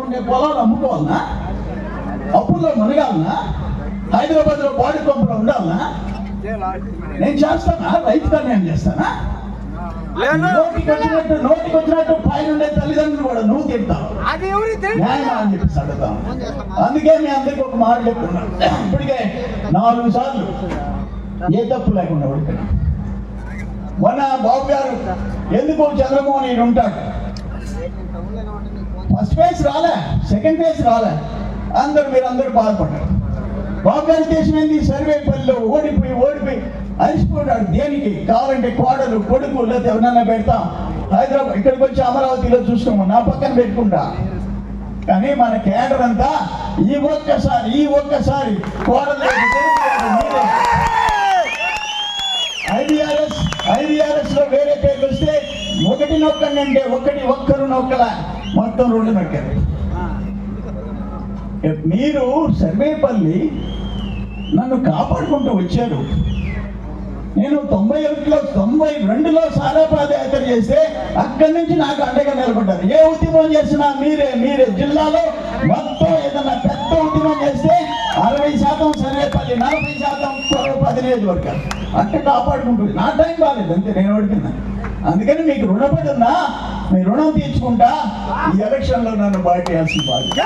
ఉండే పొలాలు అమ్ముకోవాలనా? అప్పుల్లో మునగాలనా? హైదరాబాద్లో బాడీ పంపులో ఉండాలనా? నేను చేస్తానా? రైతుగా నేను చేస్తానా? నోటికి వచ్చినట్టు నోటికి వచ్చినట్టు పైన ఉండే తల్లిదండ్రులు కూడా నువ్వు తింటావు. అని చెప్పేసి అడుగుతాం అందుకే మీ అందరికి ఒక మాట చెప్తున్నాను ఇప్పటికే నాలుగు సార్లు ఏ తప్పు లేకుండా ఓడిపోయినా మొన్న బాబు గారు ఎందుకు చంద్రమోహన్ ఈయన ఉంటాడు? ఫస్ట్ ఫేజ్ రాలే సెకండ్ ఫేజ్ రాలే. అందరు మీరు అందరూ బాధపడ్డారు. బాబు గారి దేశం ఏంది సర్వేపల్లిలో ఓడిపోయి ఓడిపోయి అలిసిపోయాడు దేనికి? కావాలంటే కోడలు కొడుకు లేదా ఎవరన్నా పెడతాం. హైదరాబాద్ ఇక్కడికి వచ్చి అమరావతిలో చూసుకోము నా పక్కన పెట్టుకుంటా. కానీ మన కేడర్ అంతా ఈ ఒక్కసారి ఈ ఒక్కసారి కోడలు ఐడిఆర్ఎస్ ఐడిఆర్ఎస్లో వేరే పేర్లు ఒకటి నొక్కండి ఒకటి ఒక్కరు నొక్కల మొత్తం రెండు నొక్కారు. మీరు సర్వేపల్లి నన్ను కాపాడుకుంటూ వచ్చారు. నేను తొంభై ఒకటిలో తొంభై రెండులో సారా పాదయాత్ర చేస్తే అక్కడి నుంచి నాకు అండగా నిలబడ్డారు. ఏ ఉద్యమం చేసినా మీరే మీరే జిల్లాలో మొత్తం ఏదైనా పెద్ద ఉద్యమం చేస్తే అరవై శాతం సర్వేపల్లి నలభై శాతం పది నియోజకవర్గాలు. అంటే కాపాడుకుంటుంది నా టైం బాగాలేదు అంతే నేను ఓడిపోయినా. అందుకని మీకు రుణపడి ఉన్నా మీ రుణం తీర్చుకుంటా ఈ ఎలక్షన్లో నన్ను బాధ్యత.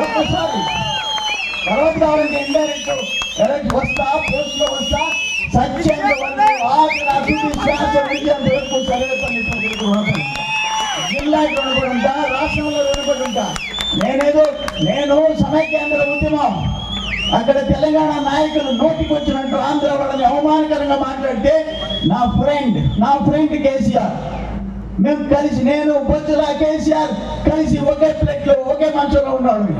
ఒక్కసారి తర్వాత కావాలంటే ఇండైరెక్ట్ ఎలక్ట్ వస్తా పోస్ట్లో వస్తా. సత్యంగా. జిల్లాకి రుణపడి ఉంటా రాష్ట్రంలో రుణపడి ఉంటా నేనేదో నేను సమైక్యాంధ్ర ఉద్యమం. అక్కడ తెలంగాణ నాయకులు నోటికి వచ్చినట్టు ఆంధ్ర వాళ్ళని అవమానకరంగా మాట్లాడితే నా ఫ్రెండ్ నా ఫ్రెండ్ కేసీఆర్. మేము కలిసి నేను బొజ్జల కేసీఆర్ కలిసి ఒకే ప్లేట్లో ఒకే మంచంలో ఉన్నాడు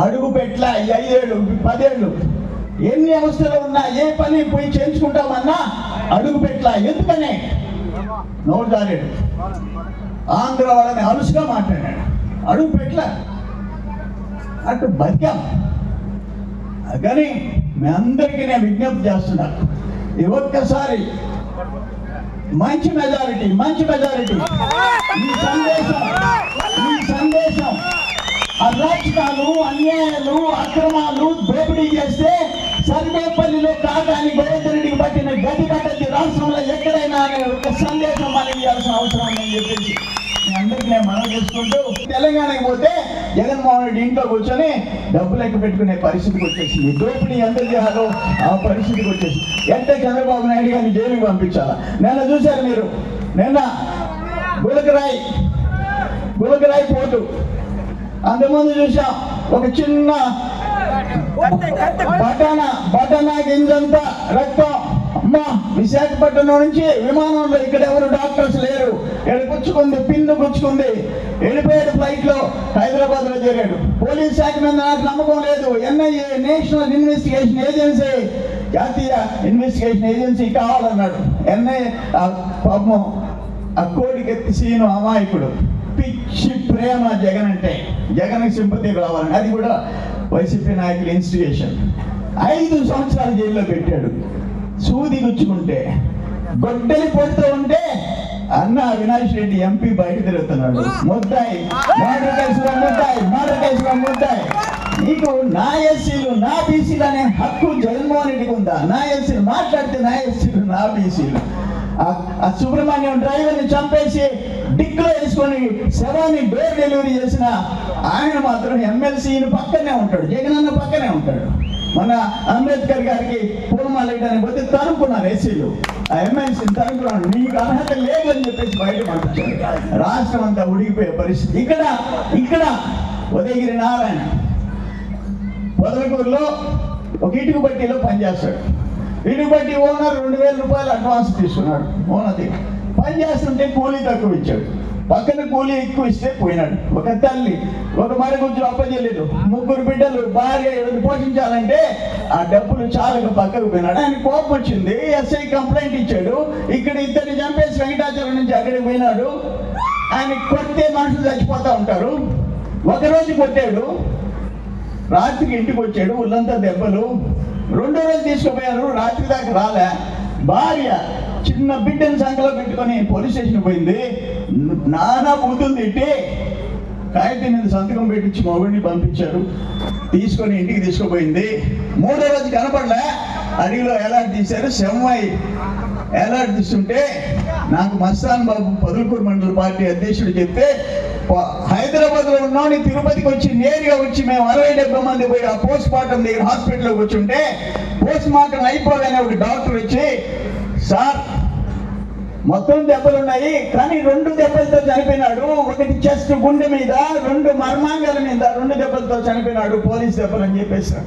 అడుగు పెట్ల ఐదేళ్ళు పదేళ్ళు. ఎన్ని అవస్థలు ఉన్నా ఏ పని పోయి చేయించుకుంటామన్నా అడుగు పెట్ల ఎందుకనే? నోరు జారాడు. ఆంధ్ర వాళ్ళని అలుసుగా మాట్లాడాడు. అడుగు పెట్ల అటు బతికాం. కానీ మీ అందరికీ నేను విజ్ఞప్తి చేస్తున్నాను ఈ ఒక్కసారి మంచి మెజారిటీ మంచి మెజారిటీ. ఈ సందేశం ఈ సందేశం. అరాచకాలు అన్యాయాలు అక్రమాలు దోపిడీ చేస్తే సర్వేపల్లిలో కాకాని గోవిందరెడ్డికి పట్టిన గది పట్టది రాష్ట్రంలో ఎక్కడైనా అనే ఒక సందేశం మనం ఇవ్వాల్సిన అవసరం ఉందని చెప్పేసి మీ అందరికీ నేను మనం చేసుకుంటూ తెలంగాణకి పోతే జగన్మోహన్ రెడ్డి ఇంట్లో కూర్చొని డబ్బు లెక్క పెట్టుకునే పరిస్థితికి వచ్చేసింది. దోపిడీ ఎంత చేయాలో ఆ పరిస్థితికి వచ్చేసి ఎంత చంద్రబాబు నాయుడు గారిని జైలుకి పంపించాలా? నిన్న చూశారు మీరు. నిన్న గులకరాయి గులకరాయి పోటు అంతకుముందు చూసాం ఒక చిన్న బటాన బటానా గింజంతా రక్తం. అమ్మా విశాఖపట్నం నుంచి విమానంలో ఇక్కడ ఎవరు డాక్టర్స్ లేరు. ఇక్కడ గుచ్చుకుంది పిన్ను గుచ్చుకుంది వెళ్ళిపోయాడు ఫ్లైట్లో హైదరాబాద్లో చేరాడు. పోలీస్ శాఖ మీద నాకు నమ్మకం లేదు. ఎన్ఐఏ నేషనల్ ఇన్వెస్టిగేషన్ ఏజెన్సీ జాతీయ ఇన్వెస్టిగేషన్ ఏజెన్సీ కావాలన్నాడు. ఎన్ఐఏ పాపం ఆ కోడికెత్తి సీను అమాయకుడు. పిచ్చి ప్రేమ జగన్ అంటే. జగన్ సింపతి రావాలని. అది కూడా వైసీపీ నాయకుల ఇన్స్టిగేషన్ ఐదు సంవత్సరాలు జైల్లో పెట్టాడు. సూది గుచ్చుకుంటే గొడ్డలి పొడుతూ ఉంటే అన్న అవినాష్ రెడ్డి ఎంపీ బయట తిరుగుతున్నాడు. ముద్దాయి మర్డర్ కేసులో ముద్దాయి మర్డర్ కేసులో ముద్దాయి. నీకు నా ఎస్సీలు నా బీసీలు అనే హక్కు జగన్మోహన్ రెడ్డికి ఉందా? నా ఎస్సీలు మాట్లాడితే నా ఎస్సీలు నా బీసీలు. ఆ- సుబ్రహ్మణ్యం డ్రైవర్ని చంపేసి డిక్కులో వేసుకొని శవాన్ని డోర్ డెలివరీ చేసిన ఆయన మాత్రం ఎమ్మెల్సీని పక్కనే ఉంటాడు. జగన్ అన్న పక్కనే ఉంటాడు. మన అంబేద్కర్ గారికి పూలమాల వేయడానికి పోతే తరుపుకున్నారు ఎస్సీలు ఆ ఎమ్మెల్సీని తరుపుకున్నాడు నీకు అర్హత లేదు అని చెప్పేసి బయట పంపించాడు. రాష్ట్రం అంతా ఉడికిపోయే పరిస్థితి. ఇక్కడ ఇక్కడ ఉదయగిరి నారాయణ పొదలకూరులో ఒక ఇటుకు బట్టీలో పనిచేస్తాడు. ఇటుకు బట్టి ఓనర్ రెండు వేల రూపాయలు అడ్వాన్స్ తీసుకున్నాడు. ఓనర్ది. పని చేస్తుంటే కూలీ తక్కువ ఇచ్చాడు. పక్కన కూలీ ఎక్కువ ఇస్తే పోయినాడు. ఒక తల్లి ఒక మరి కొంచెం అప్పచెల్లెలు ముగ్గురు బిడ్డలు భార్య ఎవరిని పోషించాలంటే ఆ డబ్బులు చాలక పక్కకు పోయినాడు. ఆయన కోపం వచ్చింది. ఎస్ఐ కంప్లైంట్ ఇచ్చాడు. ఇక్కడ ఇద్దరిని చంపేసి వెంకటాచలం నుంచి అక్కడికి పోయినాడు. ఆయన కొడితే మనుషులు చచ్చిపోతూ ఉంటారు. ఒకరోజు కొట్టాడు. రాత్రికి ఇంటికి వచ్చాడు. ఒళ్ళంతా దెబ్బలు. రెండో రోజు తీసుకుపోయారు రాత్రి దాకా రాలే. భార్య చిన్న బిడ్డని సంఖ్యలో పెట్టుకొని పోలీస్ స్టేషన్ పోయింది. నానా బూతులు తిట్టి కాగితం మీద సంతకం పెట్టించి మొగుడిని పంపించారు. తీసుకొని ఇంటికి తీసుకుపోయింది. మూడో రోజు కనపడలే. అడిగిలో ఎలా తీశారు. శమ్మాయి ఎలా తీస్తుంటే నాకు మస్తాన్ బాబు పదులకూరు మండల పార్టీ అధ్యక్షుడు చెప్తే హైదరాబాద్లో ఉన్నాను తిరుపతికి వచ్చి నేరుగా వచ్చి మేము అరవై డెబ్బై మంది పోయి ఆ పోస్ట్ మార్టం దగ్గర హాస్పిటల్లో కూర్చుంటే పోస్ట్ మార్టం అయిపోగానే ఒక డాక్టర్ వచ్చి సార్ మొత్తం దెబ్బలు ఉన్నాయి కానీ రెండు దెబ్బలతో చనిపోయినాడు. ఒకటి చెస్ట్ గుండె మీద రెండు మర్మాంగాల మీద రెండు దెబ్బలతో చనిపోయినాడు పోలీస్ దెబ్బలు అని చెప్పేసాడు